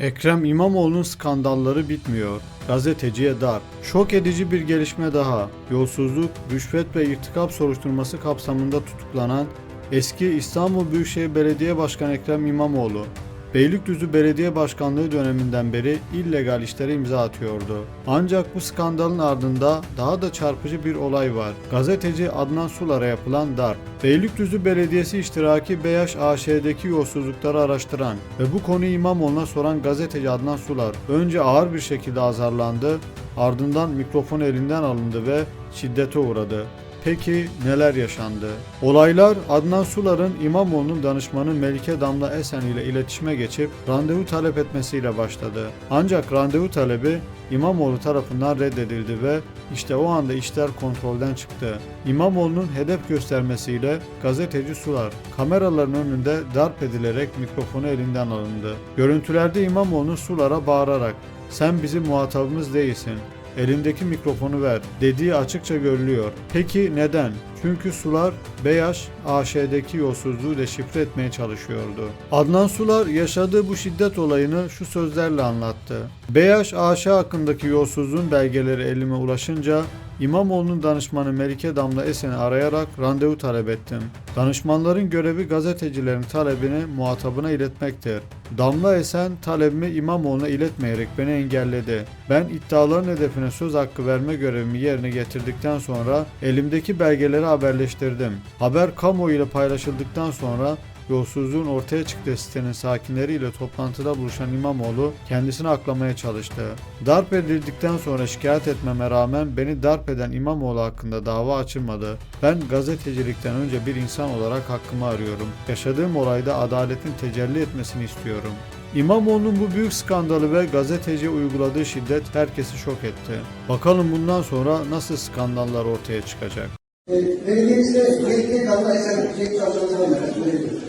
Ekrem İmamoğlu'nun skandalları bitmiyor. Gazeteciye dar. Şok edici bir gelişme daha. Yolsuzluk, rüşvet ve irtikap soruşturması kapsamında tutuklanan eski İstanbul Büyükşehir Belediye Başkanı Ekrem İmamoğlu, Beylikdüzü Belediye Başkanlığı döneminden beri illegal işlere imza atıyordu. Ancak bu skandalın ardında daha da çarpıcı bir olay var. Gazeteci Adnan Sular'a yapılan darp. Beylikdüzü Belediyesi iştiraki Beyaş AŞ'deki yolsuzlukları araştıran ve bu konuyu İmamoğlu'na soran gazeteci Adnan Sular önce ağır bir şekilde azarlandı, ardından mikrofon elinden alındı ve şiddete uğradı. Peki neler yaşandı? Olaylar Adnan Sular'ın İmamoğlu'nun danışmanı Melike Damla Esen ile iletişime geçip randevu talep etmesiyle başladı. Ancak randevu talebi İmamoğlu tarafından reddedildi ve işte o anda işler kontrolden çıktı. İmamoğlu'nun hedef göstermesiyle gazeteci Sular kameraların önünde darp edilerek mikrofonu elinden alındı. Görüntülerde İmamoğlu Sular'a bağırarak sen bizim muhatabımız değilsin. Elindeki mikrofonu ver dediği açıkça görülüyor. Peki neden? Çünkü Sular Beyaş AŞ'deki yolsuzluğu deşifre etmeye çalışıyordu. Adnan Sular yaşadığı bu şiddet olayını şu sözlerle anlattı. Beyaş AŞ hakkındaki yolsuzluğun belgeleri elime ulaşınca İmamoğlu'nun danışmanı Melike Damla Esen'i arayarak randevu talep ettim. Danışmanların görevi gazetecilerin talebini muhatabına iletmektir. Damla Esen talebimi İmamoğlu'na iletmeyerek beni engelledi. Ben iddiaların hedefine söz hakkı verme görevimi yerine getirdikten sonra elimdeki belgeleri haberleştirdim. Haber kamuoyu paylaşıldıktan sonra yolsuzluğun ortaya çıktığı sitenin sakinleriyle toplantıda buluşan İmamoğlu kendisini aklamaya çalıştı. Darp edildikten sonra şikayet etmeme rağmen beni darp eden İmamoğlu hakkında dava açılmadı. Ben gazetecilikten önce bir insan olarak hakkımı arıyorum. Yaşadığım olayda adaletin tecelli etmesini istiyorum. İmamoğlu'nun bu büyük skandalı ve gazeteciye uyguladığı şiddet herkesi şok etti. Bakalım bundan sonra nasıl skandallar ortaya çıkacak. E, Belediyemizde Melike Damla Esen şey çalışmalarına merak ediyorum.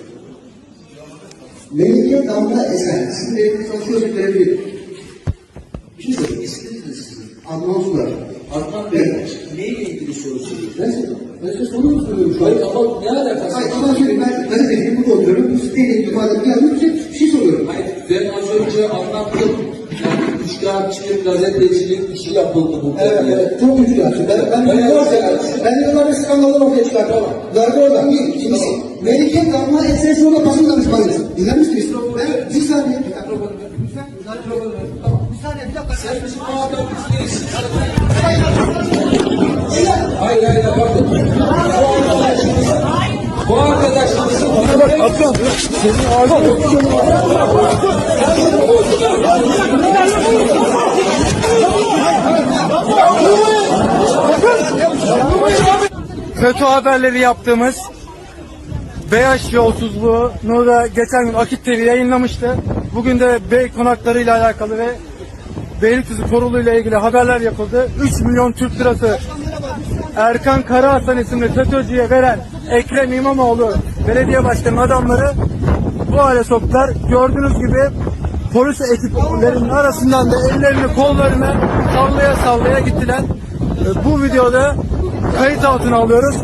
Melike Damla Esen, sizin evde çalışıyorsunuz görebilir. Bir şey söyleyeyim, isminiz ne sizin? Adnan Sular. Adnan Bey, neyle ilgili soru soruyorsunuz? Ben size soru mu soruyorum şu Hayır an? ama ne alakası Hayır, ama söyleyeyim, ben gazeteciyim, burada oturuyorum. Siz ilgili ifade yazdım, size bir şey soruyorum. Hayır, ben az önce anlattım. Yani üçkağıtçılık, gazetecilik işi yapıldı bu Evet, konuya. evet, çok üzücü aslında. Ben, ben, Ben ben, yavaş- ben yıllar bir skandallar ortaya çıkartamam. Zargı orada. Bir, ikincisi. Melike Damla Esen sonra basın danışmanıyız. Dinler misiniz? Ben, bir saniye. Tamam, bir saniye, bir dakika. Sen bizim muhatabımız değilsin. Hayır hayır. Bu arkadaşımız bu arkadaşımızın bak Senin kötü haberleri yaptığımız Beyaş yolsuzluğunu da geçen gün Akit TV yayınlamıştı. Bugün de Bey konakları ile alakalı ve Beylikdüzü Korulu ile ilgili haberler yapıldı. 3 milyon Türk lirası Erkan Karahasan isimli FETÖ'cüye veren Ekrem İmamoğlu belediye başkanı adamları bu hale soktular. Gördüğünüz gibi polis ekiplerinin arasından da ellerini kollarını sallaya sallaya gittiler. E, Bu videoda kayıt altına alıyoruz.